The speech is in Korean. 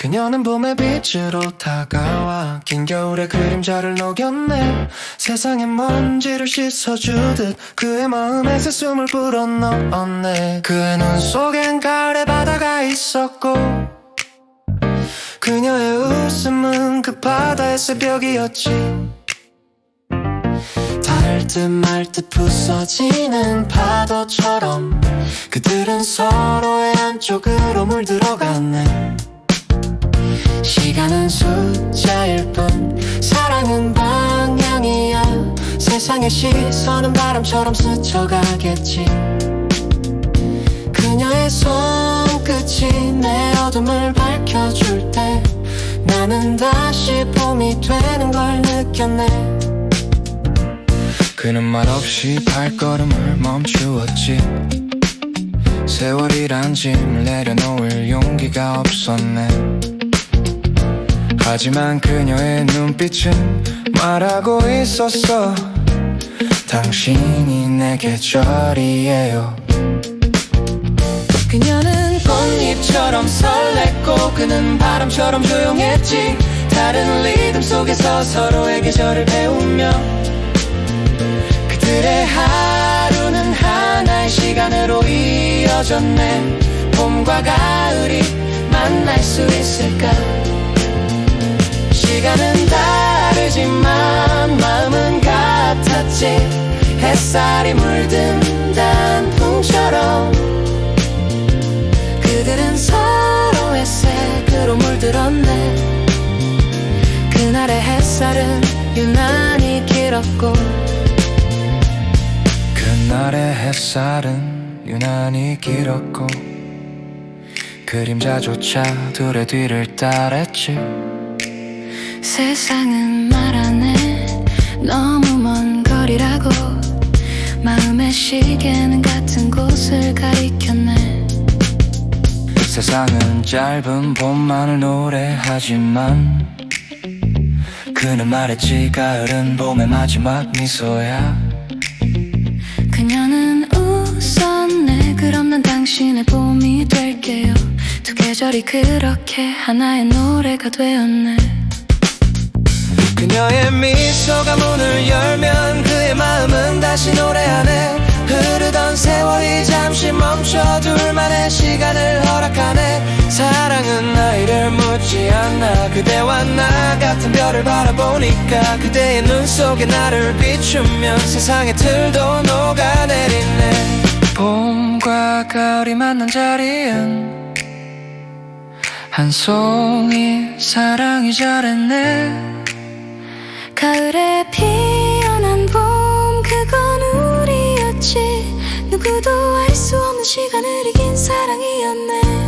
그녀는 봄의 빛으로 다가와 긴 겨울의 그림자를 녹였네. 세상의 먼지를 씻어주듯 그의 마음에 새 숨을 불어넣었네. 그의 눈 속엔 가을의 바다가 있었고 그녀의 웃음은 그 바다의 새벽이었지. 닿을 듯말듯 부서지는 파도처럼 그들은 서로의 안쪽으로 물들어갔네 시간은 숫자일 뿐. 사랑은 방향이야. 세상의 시선은 바람처럼 스쳐가겠지. 그녀의 손끝이 내 어둠을 밝혀줄 때 나는 다시 봄이 되는 걸 느꼈네. 그는 말없이 발걸음을 멈추었지. 세월이란 짐을 내려놓을 용기가 없었네 하지만 그녀의 눈빛은 말하고 있었어. 당신이 내 계절이에요. 그녀는 꽃잎처럼 설렜고 그는 바람처럼 조용했지. 다른 리듬 속에서 서로의 계절을 배우며 그들의 하루는 하나의 시간으로 이어졌네. 봄과 가을이 만날 수 있을까 시간은 다르지만 마음은 같았지. 햇살이 물든 단풍처럼 그들은 서로의 색으로 물들었네. 그날의 햇살은 유난히 길었고 그날의 햇살은 유난히 길었고 그림자조차 둘의 뒤를 따랐지 세상은 말하네 너무 먼 거리라고. 마음의 시계는 같은 곳을 가리켰네. 세상은 짧은 봄만을 노래하지만 그는 말했지 가을은 봄의 마지막 미소야. 그녀는 웃었네. 그럼 난 당신의 봄이 될게요. 두 계절이 그렇게 하나의 노래가 되었네 그녀의 미소가 문을 열면 그의 마음은 다시 노래하네 흐르던 세월이 잠시 멈춰 둘만의 시간을 허락하네. 사랑은 나이를 묻지 않아. 그대와 나 같은 별을 바라보니까 그대의 눈 속에 나를 비추면 세상의 틀도 녹아내리네. 봄과 가을이 만난 자리엔 한 송이 사랑이 자랐네 가을에 피어난 봄 그건 우리였지. 누구도 알 수 없는 시간을 이긴 사랑이었네